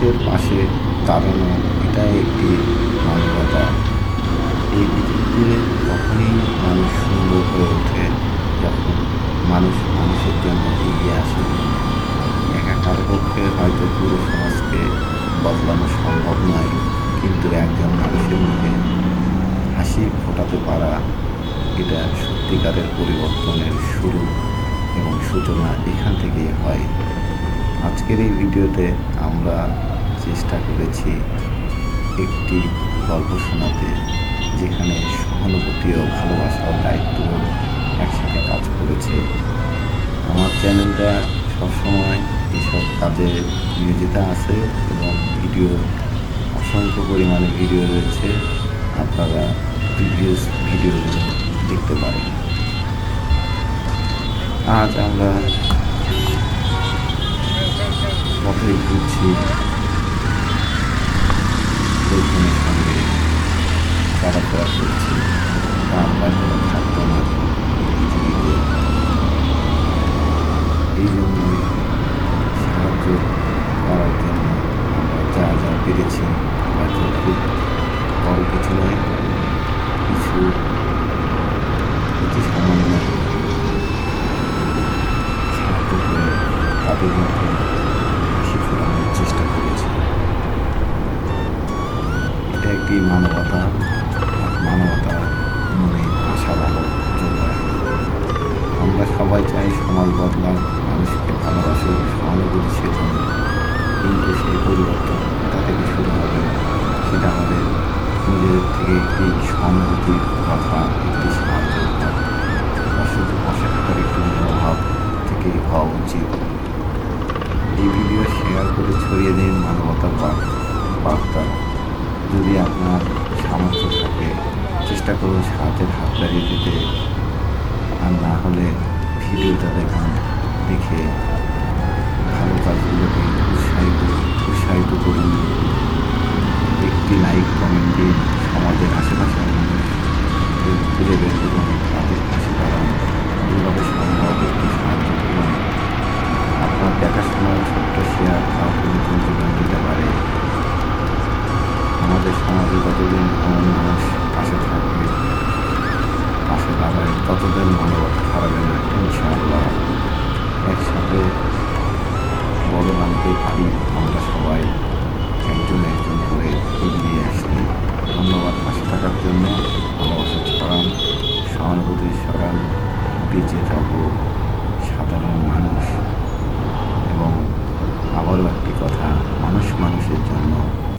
মানুষের পাশে দাঁড়ানো, এটাই একটি মানবতা। এই পৃথিবীতে তখনই মানুষ সুন্দর হয়ে ওঠে যখন মানুষ মানুষের জন্য এগিয়ে আসে। একা পক্ষে হয়তো পুরো সমাজকে বদলানো সম্ভব নয়, কিন্তু একজন মানুষের মুখে হাসি ফোটাতে পারা, এটা সত্যিকারের পরিবর্তনের শুরু এবং সূচনা এখান থেকেই হয়। আজকের এই ভিডিওতে আমরা চেষ্টা করেছি একটি গল্প শোনাতে যেখানে সহানুভূতি ও ভালোবাসা ও দায়িত্ব একসাথে কাজ করেছে। আমার চ্যানেলটা সবসময় এসব কাজে নিয়োজিত আছে এবং ভিডিও অসংখ্য পরিমাণে ভিডিও রয়েছে। আপনারা প্রিভিয়াস ভিডিওগুলো দেখতে পারেন। আজ আমরা পথে ঘুরছি লোকজনের আমরা কোনো এই জন্যই সাহায্য করার জন্য যা যা পেরেছি হয়তো খুব কিছু নয়। কিছু অতি এটা মানবতা মানবতা মনে আশা ভালো আমরা সবাই চাই সমাজ বদলাক, মানুষকে ভালোবাসুক সহানুভূতিশীল কিন্তু সেই পরিবর্তন কোথা থেকে শুরু হবে, সেটা আমাদের নিজেদের থেকে একটি সহানুভূতির কথা একটি থাকার একটি মনোভাব থেকেই হওয়া উচিত। এই ভিডিও শেয়ার করে ছড়িয়ে দিন মানবতার বার্তা। যদি আপনার সামর্থ্য থাকে, চেষ্টা করুন সাহায্যের হাত বাড়িয়ে দিতে। আর না হলে ভিডিওটা তাদের দেখে ভালো কাজগুলোকে উৎসাহিত উৎসাহিত করুন। একটি লাইক কমেন্ট দিয়ে সমাজের আশেপাশে খুঁজে চিরকাল বেঁচে থাকব সাধারণ মানুষ।